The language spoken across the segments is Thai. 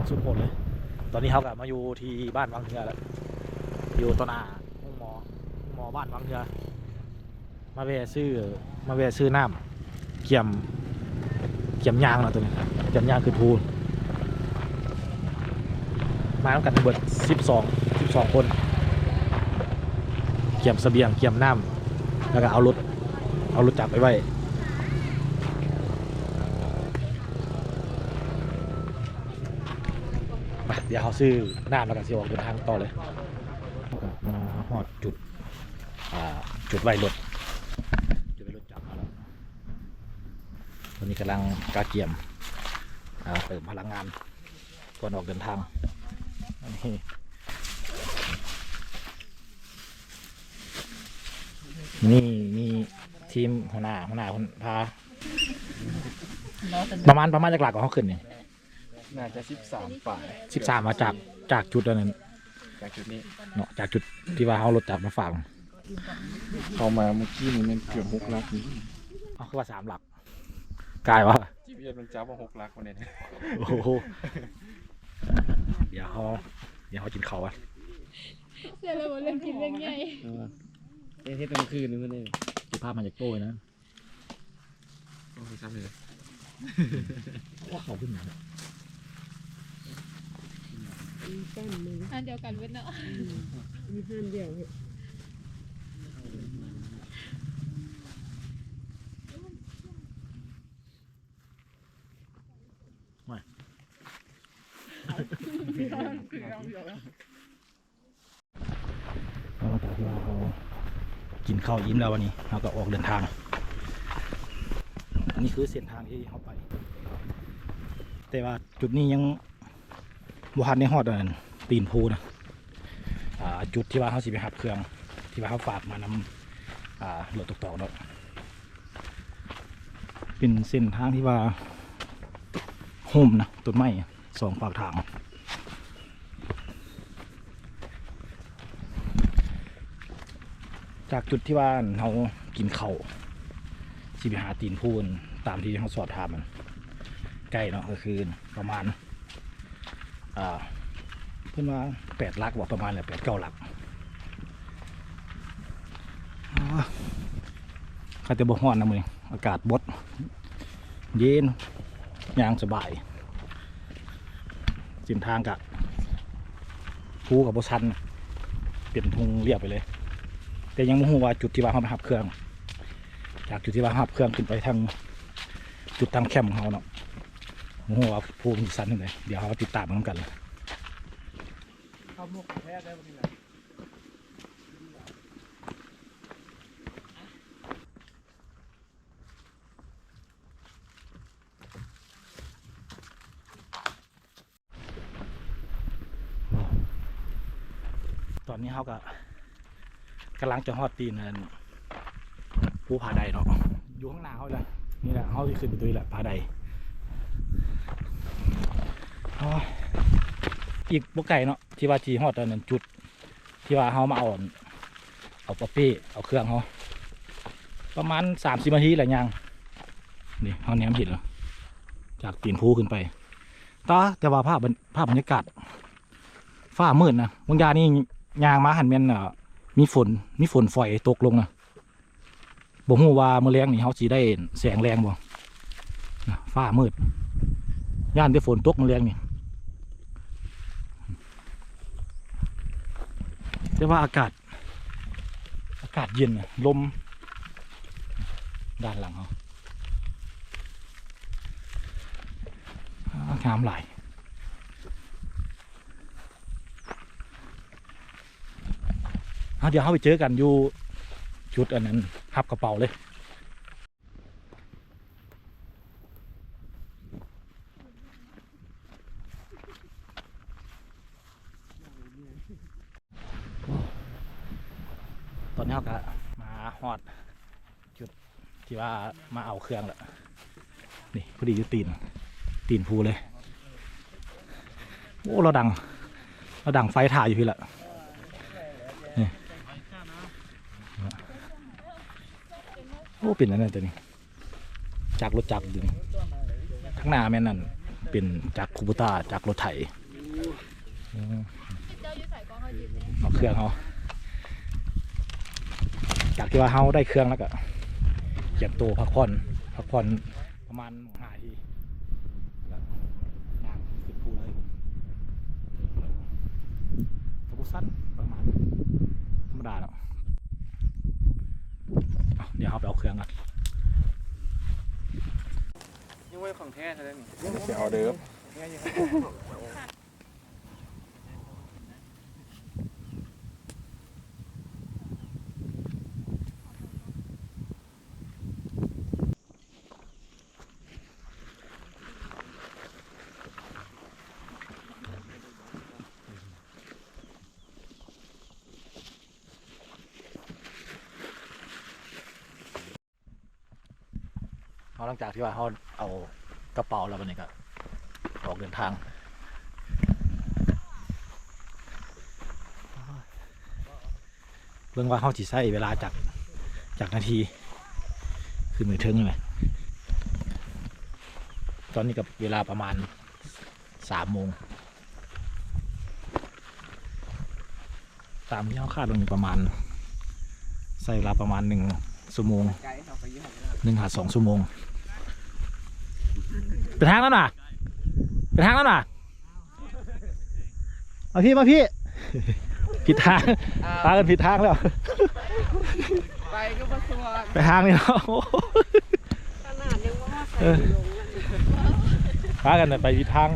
างสุดโหดเลย ตอนนี้เขากลับมาอยู่ที่บ้านวังเทือแล้ว อยู่ต้นอาห้องหมอหมอบ้านวังเทือมาแวซื้อมาแวซื้อน้ำเกี่ยมเกี่ยมยางนะตัวนี้เกี่ยมยางคือทูนมาต้องกันทั้งหมดสิบสองสิบสองคน เกี่ยมเสบียงเกี่ยมน้ำแล้วก็เอารถเอารถจับไปไว้ ไป เดี๋ยวเขาซื้อน้ำแล้วก็สิออกเดินทางต่อเลยมาหอดจุดจุดไว้รถจุดไว้รถจับมาแล้วตอนนี้กำลังกาเกียมเติมพลังงานก่อนออกเดินทางอันนี้นี่มีทีมหัวหน้าหัวหน้าคนพาประมาณประมาณจากหลักของเขาขึ้นนี่ น่าจะสิบสามฝ่ายสิบสามมาจากจากจุดอันนั้นจากจุดนี้เนาะจากจุดที่ว่าเขารถจับมาฝากเข้ามาเมื่อกี้นี่มันเกือบหกลักนี่เขาคือว่าสามหลักกลายวะจีพีเอสมันจับว่าหกลักวันนี้นะโอ้โหเดี๋ยวเขาเดี๋ยวเขากินเขาวอะเดี๋ยวเรามาเล่นกินเรื่องใหญ่เอ๊ะที่กลางคืนนี่มันนี่เก็บภาพมาจากโต้ยนะโอ้ยซ้ำเลยว่าเขาขึ้นมา ตั้งมืออันเดียวกันเว้ยเนาะมีห้ามเดียวเหรอหลังจากที่ว่าเขากินข้าวยิ้มแล้ววันนี้เราก็ออกเดินทาง อันนี้คือเส้นทางที่เขาไป แต่ว่าจุดนี้ยัง บุหันในฮอดนนั้นตีนภูนะจุดที่ว่าเขาสิไปหับเครื่อง ที่ว่าเขาฝากมานำอ่ารถตกต่อเนาะเป็นเส้นทางที่ว่าโฮมนะต้นไม้สองฝากทางจากจุดที่ว่าเรากินเขาวสิไปหาตีนพูนตามที่เขาสอบถามมัน ใกล้เนาะก็คือประมาณ อ่าเพื่อนว่าแปดลักบอกประมาณแหละแปดเก้าลักอ่าข้าจะบอกฮ้อนนะมึงอากาศบด เย็นยางสบายสินทางกะภูกับบชันเปลี่ยนทุงเรียบไปเลย แต่ยังไม่รู้ว่าจุดที่ว่าเขาไปหับเครื่อง จากจุดที่ว่าหับเครื่องขึ้นไปทางจุดตั้งแคมป์ของเขาเนาะไม่รู้ว่าภูมิสันยังไงเดี๋ยวเขาติดตามกันกันเลยข้าวหมกแท้ได้วันนี้นะตอนนี้เขาก็กำลังจะฮอดตีนนั่นภูผาใดเนาะอยู่ข้างหน้าเขาเลยนี่แหละเขาที่ขึ้นไปตัวนี้แหละผาใดโอ้ย อีกบ่ไก่เนาะที่ว่าจีฮอดตอนนั้นจุด ที่ว่าเขามาเอาอันเอาปะเป้เอาเครื่องเขาประมาณสามสิบนาทีแหละยังนี่เขาแนมเห็นแล้วจากตีนภูขึ้นไปต่อแต่ว่าภาพบรรภาพบรรยากาศฟ้ามืดนะบางยานี่ยางมาหันเมนอะมีฝนมีฝนฝอยตกลงนะบ่ฮู้ว่าเมื่อแรงนี่เขาสิได้แสงแรงบ่ฟ้ามืดย่านได้ฝนตกเมื่อแรงนี่ แต่ว่าอากาศ อากาศเย็นลม ด้านหลังเขาอางามหลายเดี๋ยวเขาไปเจอกันอยู่ ชุดอันนั้นขับกระเป๋าเลย ตอนนี้เขาก็ มาฮอด จุดที่ว่ามาเอาเครื่องแล้วนี่พอดีอยู่ตีน ตีนภูเลย โอ้ เราดัง เราดังไฟถ่ายอยู่พี่ละโอ้เป็นอันนั้นตัวนี้ จากรถจักรอยู่นี่ข้างหน้าแม่นนั่นเป็นจากคูบูต้าจากรถไถอืมเจ้าอยู่ใส่กองเขาดีเลยเอาเครื่องเขา จากที่ว่าเขาได้เครื่องแล้วก็เก็บตัวพักผ่อนพักผ่อนประมาณห้าทีแล้วย่างขึ้นภูเลยกระปุกสั้นประมาณธรรมดาเนาะเอาเดี๋ยวเขาไปเอาเครื่องกันยังไว้ของแท้เท่านั้นนี่ไปเอาเดิม หลังจากที่ว่าเขาเอากระเป๋าแล้ววันนี้ก็ออกเดินทางเรื่องว่าเขาจีใช้เวลาจากจากนาทีคือมือถึงเลยตอนนี้กับเวลาประมาณสามโมงตามที่เขาคาดลงประมาณใช้เวลาประมาณหนึ่งชั่วโมงไกด์เอาไปยี่ห้อนั้นหนึ่งหาสองชั่วโมง ไปทางแล้วน่ะไปทางแล้วน่ะมาพี่มาพี่ ผิดทางพากันผิดทางแล้ว ไปก็มาสัวไปทางนี้แล้วขนาดยังว่าใส่ลงอะพากันไปผิดทาง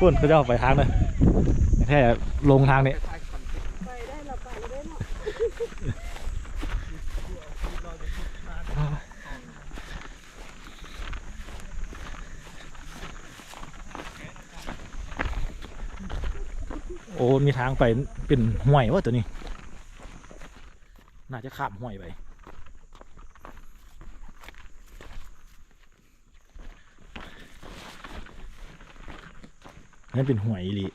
ปุ่นเขาจะออกไปทางเลยแค่ลงทางนี้ ไปได้เราไปได้เนาะ โอ้ มีทางไปเป็นห้วยว่าตัวนี้ น่าจะข้ามห้วยไป นั่นเป็นห้วยอีลี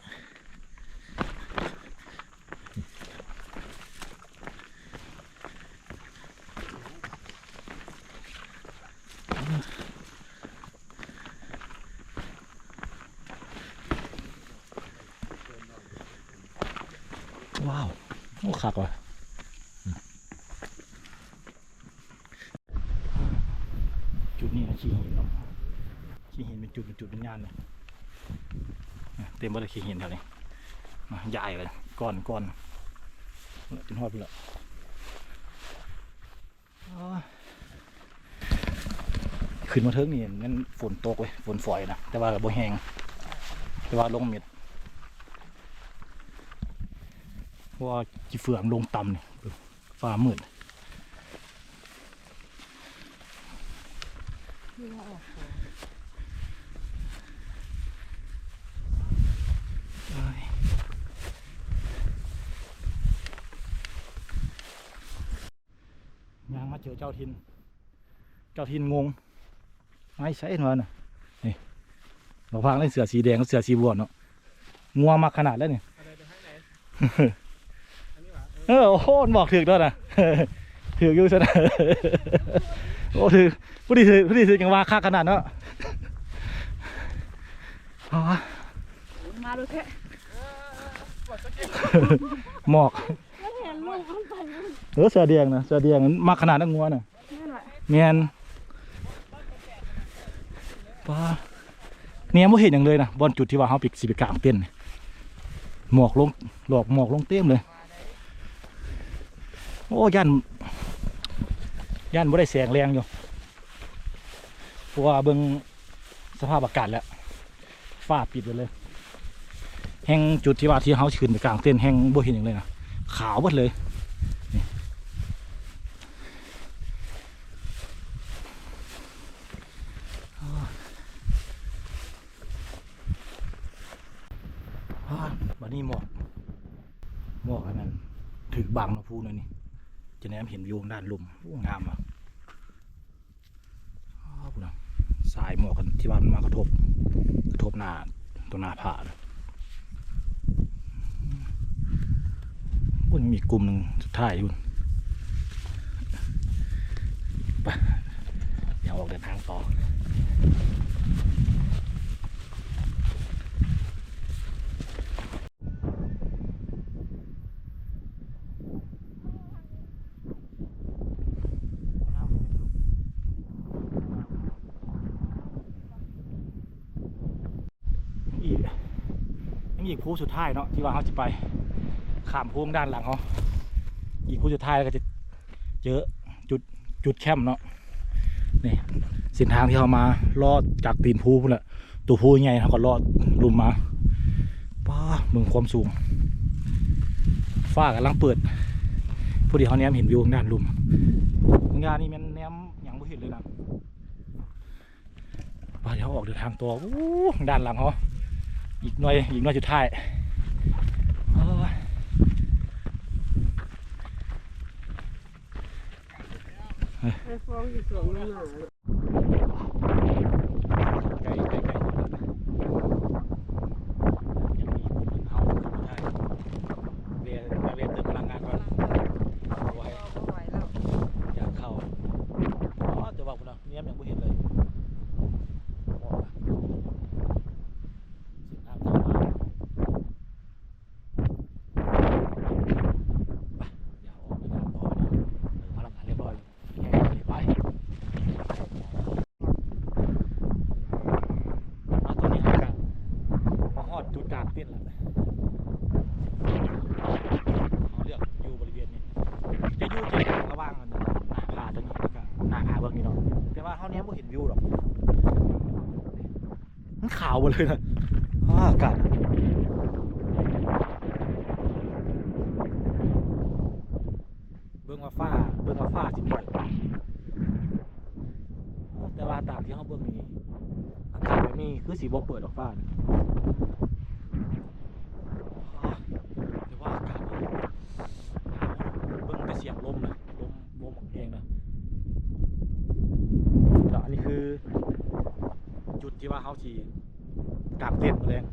ว้าว โอ้คักว่ะอืมจุดนี้นะขี้หินเนาะขี้หินเป็นจุดเป็นจุดเป็นงานเลยอะเต็มไปเลยขี้หินแถวนี้ใหญ่เลยก้อนก้อนจนหอดไปล้วอ๋อขึ้นมาเทิงนี่นั่นฝนตกเว้ยฝนฝอยนะแต่ว่าบ่แห้งแต่ว่าลงเม็ดเพราะว่าจีเฟืองลงต่ำเนี่ยฟ้ามืดเอ้ยยังมาเจอเจ้าทิน เจ้าทินงง ไม่ใช่เนอะน่ะนี่เราพังได้เสือสีแดงกับเสือสีบวชเนาะงัวมาขนาดแล้วเนี่ยอะไรไปทางไหนอันนี้หว่าเออโอ้โหมันบอกถือด้วยนะถืออยู่ซะนะโอ้ถือผู้ดีถือผู้ดีถือยังว่าค่าขนาดเนาะอ๋อมาดูแค่หมอกแล้วเห็นลูกมันไปมันเออเสือแดงนะเสือแดงมันมาขนาดนั้นงัวน่ะนั่นแหละเมียนป้าเนี่ยไม่เห็นอย่างเลยนะบอนจุดที่ว่าเขาปิกสิไปกลางเต้นท์หมอกลงหลอกหมอกลงเต็มเลย โอ้ยันยันไม่ได้แสงแรงอยู่เพราะว่าเบิ่งสภาพอากาศแล้วฟ้าปิดไปเลย แห่งจุดที่ว่าที่เขาขึ้นไปกลางเต้นท์แห่งบ่เห็นอย่างเลยนะ ขาวหมดเลยอ่าววันนี้หมอกหมอกอันนั้นถึกบังนะพูนะนี่ จะแนมเห็นวิวด้านลุ่มงามอะอ้าวพูดนะสายหมอกกันที่ว่านมากระทบ กระทบหน้าตัวหน้าผานะ พุ่นมีกลุ่มหนึ่งสุดท้ายพุ่นปเดี๋ยวออกเดินทางต่ออีกผู้สุดท้ายเนาะที่ว่าเขาจะไป ข้ามภูด้านหลังเขาอีกภูสุดท้ายก็จะเจอจุดจุดแคมป์เนาะนี่เส้นทางที่เขามาลอดจากตีนภูพุ่นแหละตัวภูใหญ่เขาก็ลอดลุมมาป้าเมืองความสูงฟ้ากำลังเปิดพอดีเขาแนมเห็นวิวด้านลุมงานนี้มันแนมอย่างไม่เห็นเลยนะป่าเดี๋ยวออกเดินทางตัวด้านหลังเขาอีกหน่อยอีกหน่อยสุดท้ายโอ้ย ไอ้ฟ้องอยู่สวนมันหนา ใกล้ใกล้ใกล้ยังมีกลุ่มคนเขาขึ้นไม่ได้เรียนเรียนเติมพลังงานก่อนเอาไว้ เอาไว้แล้ว อยากเข้าอ๋อแต่ว่าคุณนะเนี่ยยังไม่เห็นเลยบอกว่าสิ่งทางเข้ามาไปเดี๋ยวออกไปทางต่อไปเออพลังงานเรียบร้อยแล้วแยกไปไปเอาตัวนี้หักกันมาฮอดจุดกลางเต้นแล้วเขาเลือกอยู่บริเวณนี้ จะอยู่ใจกลางระหว่างกันหน้าผาตัวนี้กับหน้าผาเบื้องนี้เนาะแต่ว่าเขาเนี้ยไม่เห็นวิวหรอกมันขาวหมดเลยนะอ้าอากาศเบื้องว่าฟ้าเบื้องว่าฟ้าสิปล่อยแต่ว่าตามที่เขาเบื้องนี้อากาศแบบนี้คือสีบเปิดออกฟ้าเนี่ยอ้าแต่ว่าอากาศนี่เบิ่งแต่เสียงลมนะลมลมเองนะแล้วอันนี้คือ จุดที่ว่าเขาขี่ กลางเต็นท์มาเลย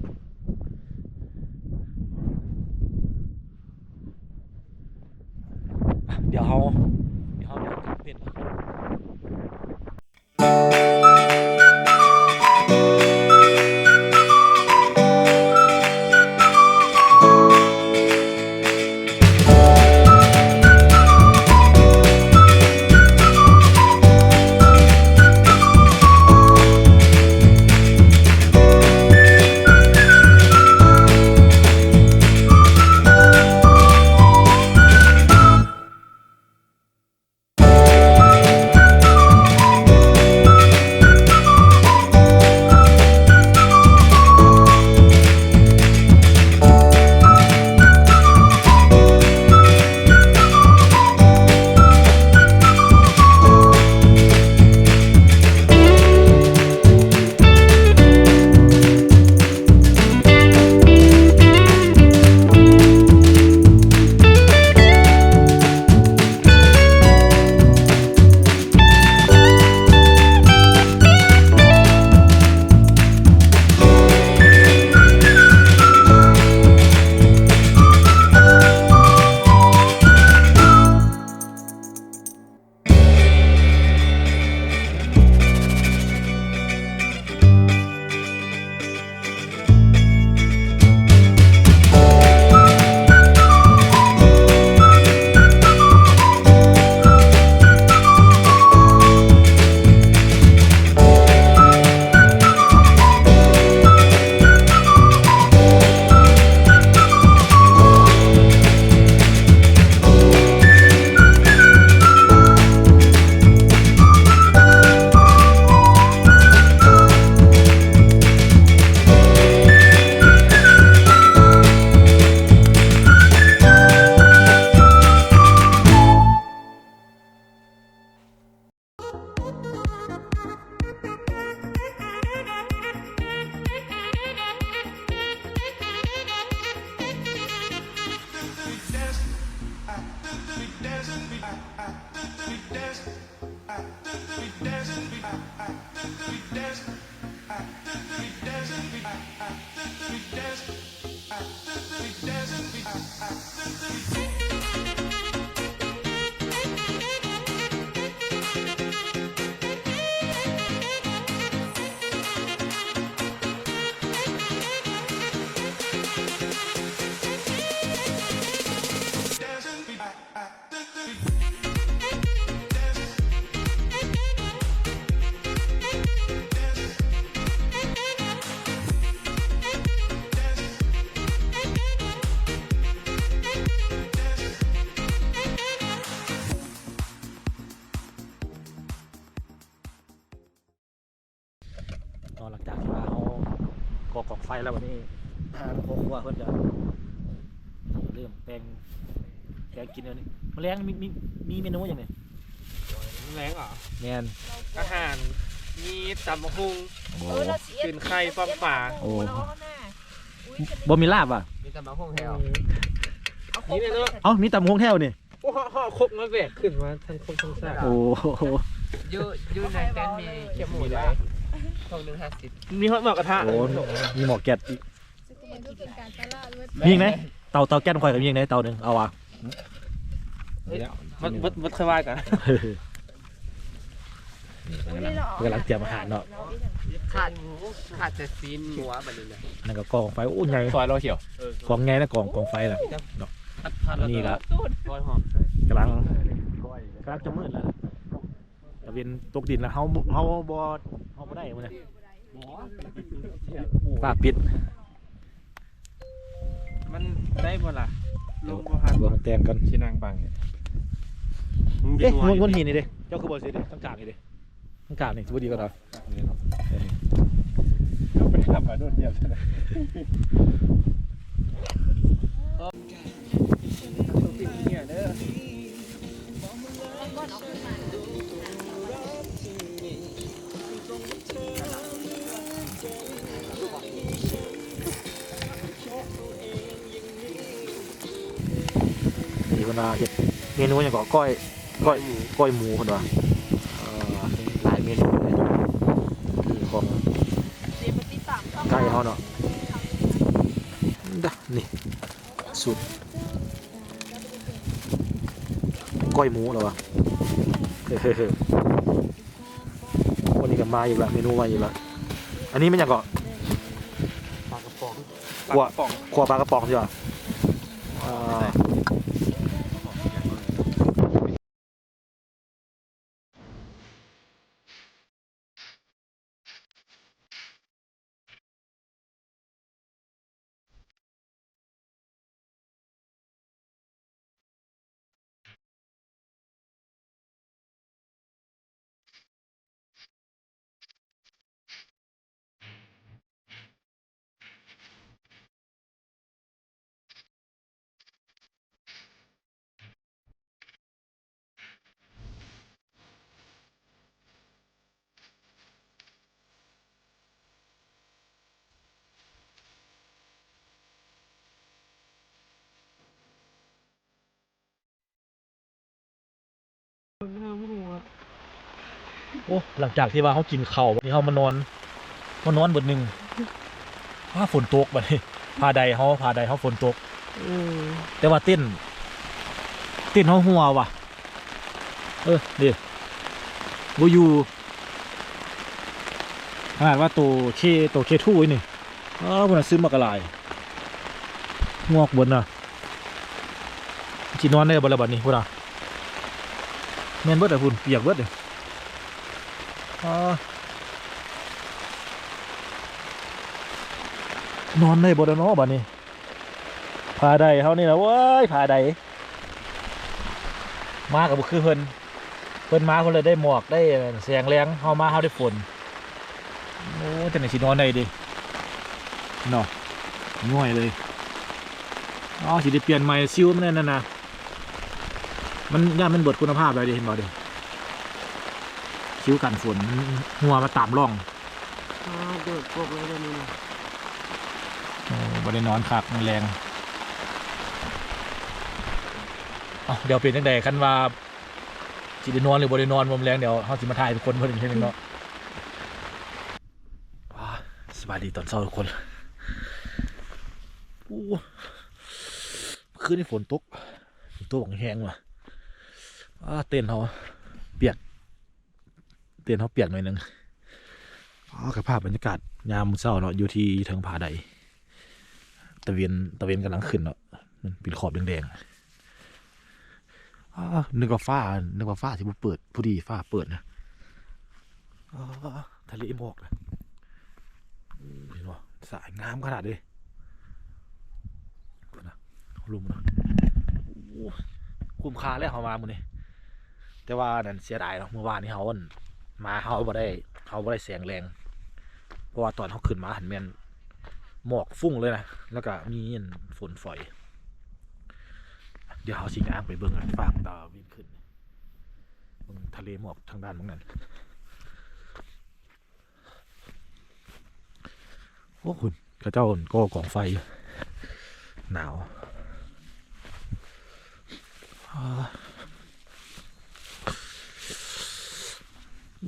Desert doesn't be. แล้ววันนี้ทางครอบครัวเพิ่นจะเริ่มแปลงแกงกินแล้วนี่แมลงมีมีมีเมนูอย่างไงแรงเหรอแมนอาหารมีตำมะฮุงโอ้เออเราสิเป็นไข่ป้อมป่าโอ้เนาะน่ะอุ้ยฉันบ่มีลาบอะมีตำมะฮุงแถวเอาครนี่บเลยเนอะ เอ้ามีตำฮงแถวนี่โอ้โหห่อครกมาแบกขึ้นมาทั้งครกทั้งซ่าโอ้โหยูยูในเต็นท์มีเขียบหมูได้ทองหนึ่งห้าสิบมีฮอตหมอกกระทะโอ้มีหมอกแก๊สอีกมันก็เป็นการตลาดเว้ยมีอีกไหมเตาเตาแก๊สข่อยกับมีอีกไหมเตาหนึ่งเอาอะวัดวัดวัดเคยว่ากันอุ้ยเรากำลังเตรียมอาหารเนาะขาดขาดแต่ซีนหัวแบบนี้เลยนั่นก็กองไฟโอ้ยไงซอยเราเขียวกองไงนะกองกองไฟล่ะนี่ละซอยหอมกำลังกำลังจะมืดแล้วตะเวนตกดินแล้วเฮาเฮาบ่เฮาบ่ได้มื้อนี้ฟ้าปิดมันได้บ่ล่ะลงบ่ทันเบิ่งแตงกันที่นั่งบังเนี่ยเอ๊ะมันมันหินนี่เด้เจ้าคือบ่สิเด้ต้องกลางนี่เด้ต้องกลางนี่สิบ่ดีกว่าเนาะไปทำมาโดดเดียวใช่ไหมเนี่ยเด้อ พิ่นว่าเฮ็ดเมนูหยังก็ก้อยก้อยหมูก้อยหมูเพิ่นว่าเอ่อหลายเมนูเลยคือของเดี๋ยวไปติดตามช่องไก่เฮาเนาะดะนี่สุดก้อยหมูเหรอวะเฮ้ยๆวันนี้ก็มาอีกละเมนูมาอีกละอันนี้มันหยังก็ปลากระป๋องกว่าป๋องครัวปลากระป๋องใช่ป่ะ อ่าโอ้หลังจากที่ว่าเขากินข้าววันนี้เขามานอนมานอนบนหนึ่งว่าฝนตกบัดนี้พาใดเขาพาใดเขาฝนตกอืมแต่ว่าเต้นเต้นเขาหัวว่ะ เออเดี๋ยวบูยูขนาดว่าตัวเคตัวเคทู้ไอ้นี่เออมันนะซื้อมากระลายงอกบนน่ะจีนอนได้บ่ละบัดนี้พุ่นอะ แม่นเบิดอะพุ่นเปียกเบิดเลยนอนได้บ่ละเนาะบัดนี้ผาใดเขานี่นะเว้ยผาใดมากับบุคือเพิ่นเพิ่นมาเพิ่นเลยได้หมอกได้แสงแรงเฮามาเฮาได้ฝนโอ้แต่ไหนสินอนได้ดิเนาะง่วยเลยอ๋อสิได้เปลี่ยนใหม่ซิวมันนั่นน่ะ มันย่ามันเบิดคุณภาพเลยดิเห็นบ่ดิซิวกันฝนมันหัวมาตามร่องอ่าเดือดปกเลยเดี๋ยวนี้นะโอ้บ่ได้นอนคักมันแรงเอาเดี๋ยวเป็นจังไดคันว่าสิได้นอนหรือบ่ได้นอนบ่แรงเดี๋ยวเฮาสิมาถ่ายทุกคนเพิ่นอีกทีหนึงเนาะว้าสบายดีตอนเช้าทุกคนอู้คืนนี้ฝนตกฝนตกแห้งว่ะอ้า เต้นเฮาเปียก เต้นเฮาเปียกหน่อยหนึงอ๋อกับภาพบรรยากาศยามเช้าเนาะอยู่ที่เทิงผาใดตะเวนตะเวนกำลังขึ้นเนาะมันเป็นขอบแดงๆนึกว่าฟ้านึกว่าฟ้าที่มันเปิดพอดีฟ้าเปิดนะอทะเลหมอกนะเห็นป่ะสายงามขนาดเลยดูนะลุมนะคุ้มค่าแล้วเขามาหมื้อนี้ แต่ว่านั่นเสียดายเนาะเมื่อวานนี้เขาอนมาเขาบ่ได้เขาบ่ได้แสงแรงเพราะว่าตอนเขาขึ้นมาหันแมนหมอกฟุ้งเลยนะแล้วก็มีฝนฝอย เดี๋ยวเขาสิงางไปเบิ่งอันฟากตาวิ่งขึ้นเบิ่งทะเลหมอกทางด้านตรงนั้นโอ้คุณเข้าเจ้าก็กองไฟ หนาวอ่าอื้อ โ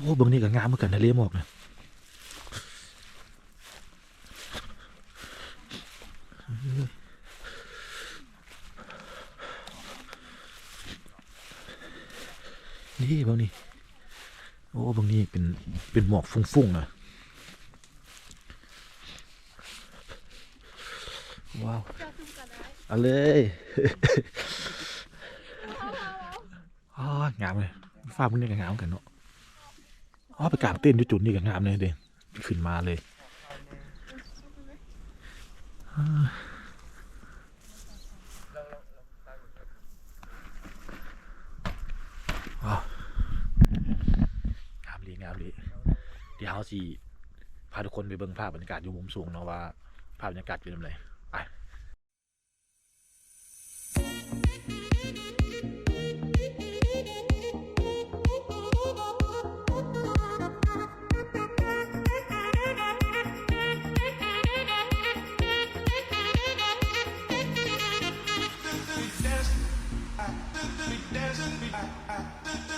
อ้บิ่งนี่ก็งามเหมือนกันทะเลหมอกนะนี่บิ่งนี่โอ้บิ่งนี่เป็นเป็นหมอกฟุ้งๆอะว้าวจะซุ่มกันได้เอาเลยอ๋อ งามเลยฟ้าพวกนี้ก็งามเหมือนกันเนาะอ๋อไปกางเต้นยู่จุดนี้ก็งามเลยเด้ขึ้นมาเลยงามเลยงามเลยเดี๋ยวเราสิพาทุกคนไปเบิ่งภาพบรรยากาศอยู่มุมสูงเนาะว่าภาพบรรยากาศเป็นยังไง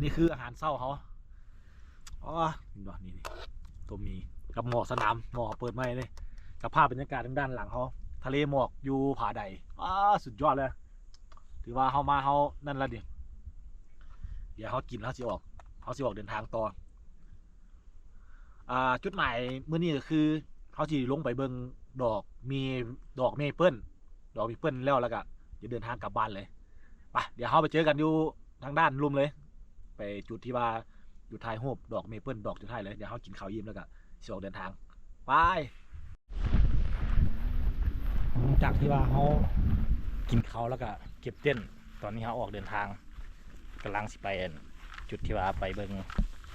นี่คืออาหารเศร้าเขาอ๋อนี่บ่นี่นี่ต้มมีกับหมอกสนามหมอกเปิดไม้เลยกับภาพบรรยากาศทางด้านหลังเขาทะเลหมอกอยู่ผาใดอ้าสุดยอดเลย ถือว่าเขามาเขานั่นละดิเดี๋ยวเขากินแล้วสิออกเขาสิออกเดินทางต่ออ่าจุดหมายเมื่อนี้ก็คือเขาสิลงไปเบิงดอกมีดอกเมเปิลดอกเมเปิลแล้วแล้วก็จะเดินทางกลับบ้านเลยไปเดี๋ยวเราไปเจอกันอยู่ทางด้านรุมเลย ไปจุดที่ว่าอยู่ท้ายหูบดอกเมเปิลดอกจุดท้ายเลยเดี๋ยวเรากินข้าวยิ้มแล้วก็สิออกเดินทางไปจากที่ว่าเขากินเขาแล้วก็เก็บเต้นตอนนี้เขาออกเดินทางกำลังสิไปอั่นจุดที่ว่าไปเบิง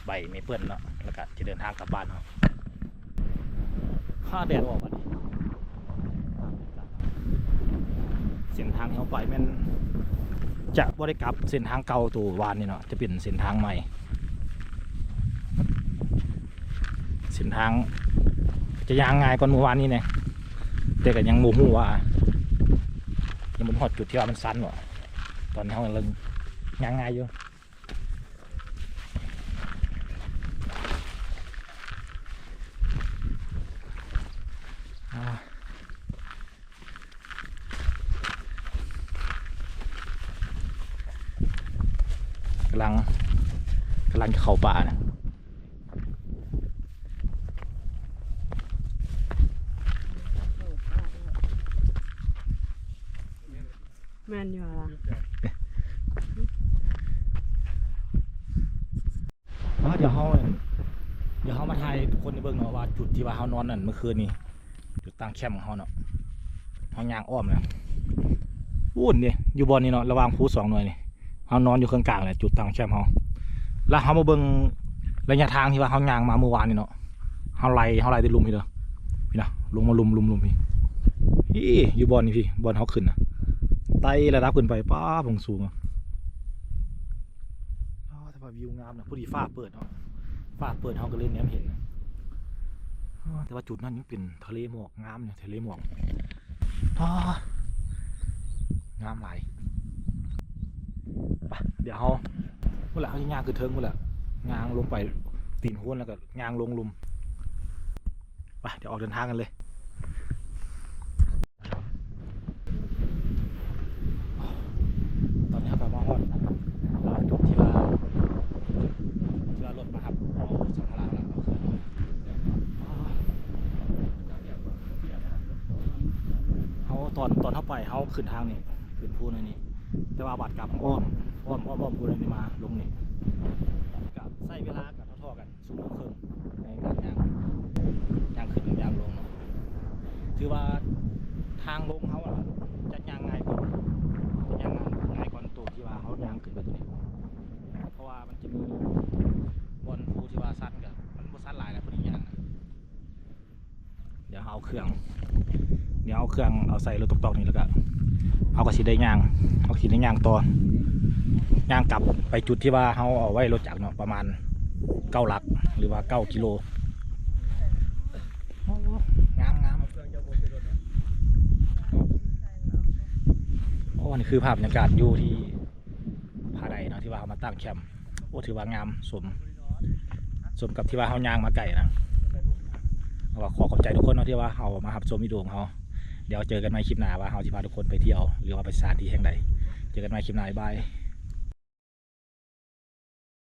ใบเมเปิลเนาะแล้วก็จะเดินทางกลับบ้านเนาข้าแดดออกวันนี้เส้นทางเขาไปมัน จะบริกลับเส้นทางเก่าตัววานนี่เนาะจะเป็นเส้นทางใหม่เส้นทาง จะยางง่ายกว่าเมื่อวานนี้เนี่ยแต่ก็ยังโมโหว่ายังมันหอดจุดที่ว่ามันสั้นว่ะตอนนี้เขากำลังยางง่ายอยู่ำลังกำลังจะเข้าป่านะแมนอยู่ละเดี๋ยวเขาเดี๋ยวเขามาถ่ายทุกคนในเบื้องหนอะว่าจุดที่ว่าเขานอนนั่นเมื่อคืนนี้จุดตั้งแคมป์ของเขาเนาะเขายางอ้อมเนะวุ่นเนี่ยอยู่บอลนี่เนาะระวางภูสองหน่วยนี่ เฮานอนอยู่ข้างกลางเลยจุดตั้งแคมป์เฮาแล้วเฮามาเบิ่งระยะทางที่ว่าเฮายางมาเมื่อวานนี่เนาะเฮาไล่เฮาไล่ได้ลุมพี่เด้อพี่นะลงมาลุมลุมลุมพี่พี่อยู่บอนนี่พี่บอนเฮาขึ้นนะไต่ระดับขึ้นไปป้าบงสูงอะแต่ว่าวิวงามนะพอดีฟ้าเปิดเนาะฟ้าเปิดเฮาก็เลยแนมเห็นแต่ว่าจุดนั้นยังเป็นทะเลหมอกงามเนี่ยทะเลหมอกงามหลาย ไปเดี๋ยวเฮาเมื่อไหร่เขาจะย่างคือเทิงเมื่อไหร่ย่างลงไปตีนห้นแล้วก็ย่างลงลุมไปเดี๋ยวออกเดินทางกันเลยตอนนี้ครับมาฮอดอ่าจุดที่ว่าที่ว่ารถมาครับเอาสัมภาระแล้วเอาเครื่องเขาตอนตอนเข้าไปเขาขึ้นทางนี่ขึ้นพูนนี่แต่ว่าบัดกลับอ้อม อ้อมอ้อมอ้อมพูนนี่มาลงนี่กับใส่เวลากับเท่าๆกันสุ่มงครึ่งในการย่างย่างขึ้นย่างลงเนาะถือว่าทางลงเขาอะจะย่างง่ายกว่าย่างง่ายกว่าตัวที่ว่าเขาย่างขึ้นไปตัวนี้เพราะว่ามันจะมีบอลภูที่ว่าสั้นกับมันบ่สั้นหลายแล้วพอดีอย่างเดี๋ยวเอาเครื่อง เดี๋ยวเอาเครื่องเอาใส่รถตอกๆนี่แล้วก็เอากระสีได้ย่างเอากระสีได้ย่างต่อ ย่างกลับไปจุดที่ว่าเขาเอาไว้รถจักรเนาะประมาณเก้าหลักหรือว่าเก้ากิโลโอ้งามงามโอ้นี่คือภาพบรรยากาศอยู่ที่ผาใดเนาะที่ว่าเขามาตั้งแคมป์โอ้ถือว่างามสมสมกับที่ว่าเขาย่างมาไก่นะเอาขอขอบใจทุกคนเนาะที่ว่าเขามาหับชมวิดีโอของเขาเดี๋ยวเจอกันใหม่คลิปหน้าว่าเขาจะพาทุกคนไปเที่ยวหรือว่าไปสถานที่แห่งใด เจอกันใหม่คลิปหน้าบายบาย